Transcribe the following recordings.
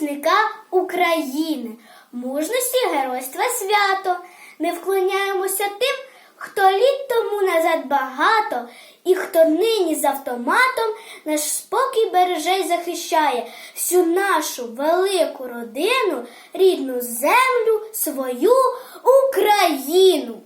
захисника України, мужності геройства свято. Ми вклоняємося тим, хто літ тому назад багато, і хто нині з автоматом наш спокій береже й захищає всю нашу велику родину, рідну землю, свою Україну.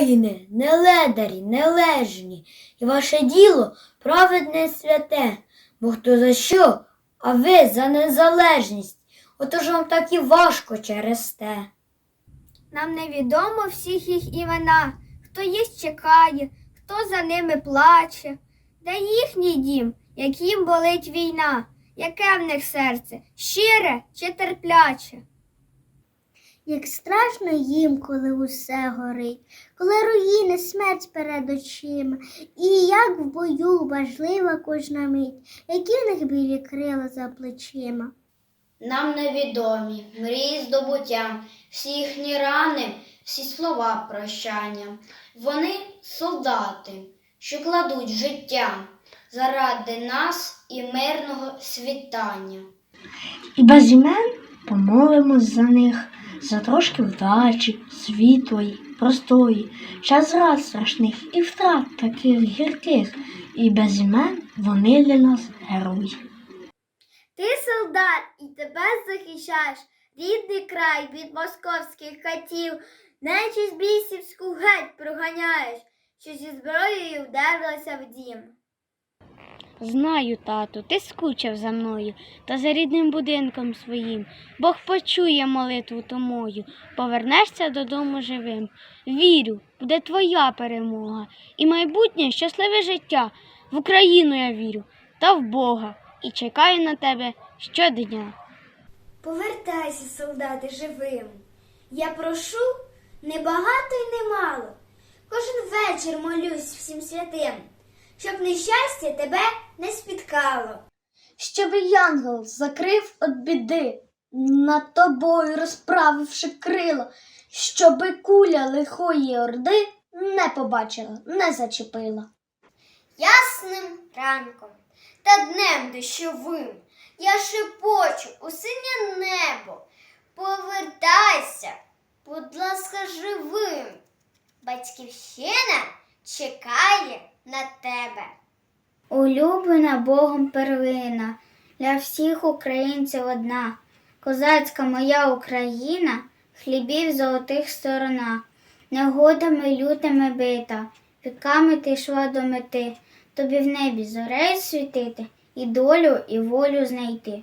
Воїни, не ледарі, не лежні, і ваше діло праведне святе, бо хто за що, а ви за незалежність. Отож вам так і важко через те. Нам невідомо всіх їх імена, хто їх чекає, хто за ними плаче, де їхній дім, як їм болить війна, яке в них серце, щире чи терпляче. Як страшно їм, коли усе горить, коли руїни смерть перед очима, і як в бою важлива кожна мить, які в них білі крила за плечима. Нам невідомі мрії здобуття, всі їхні рани, всі слова прощання. Вони солдати, що кладуть життя заради нас і мирного світання. І без імен помолимось за них, за трошки вдачі, світлої, простої, час зрад страшних і втрат таких гірких, і без імен вони для нас герої. Ти солдат і тебе захищаєш рідний край від московських катів, нечість бісівську геть проганяєш, що зі зброєю вдерлася в дім. Знаю, тату, ти скучив за мною та за рідним будинком своїм. Бог почує молитву ту мою, повернешся додому живим. Вірю, буде твоя перемога і майбутнє щасливе життя. В Україну я вірю та в Бога і чекаю на тебе щодня. Повертайся, солдати, живим. Я прошу не багато й не мало. Кожен вечір молюсь всім святим, щоб нещастя тебе не спіткало. Щоби янгол закрив від біди, над тобою розправивши крила, щоби куля лихої орди не побачила, не зачепила. Ясним ранком та днем дощовим я шепочу у синє небо. Повертайся, будь ласка, живим. Батьківщина чекає на тебе. Улюблена Богом первина, для всіх українців одна. Козацька моя Україна, хлібів золотих сторона, негодами лютими бита, віками ти йшла до мети, тобі в небі зорею світити, і долю, і волю знайти.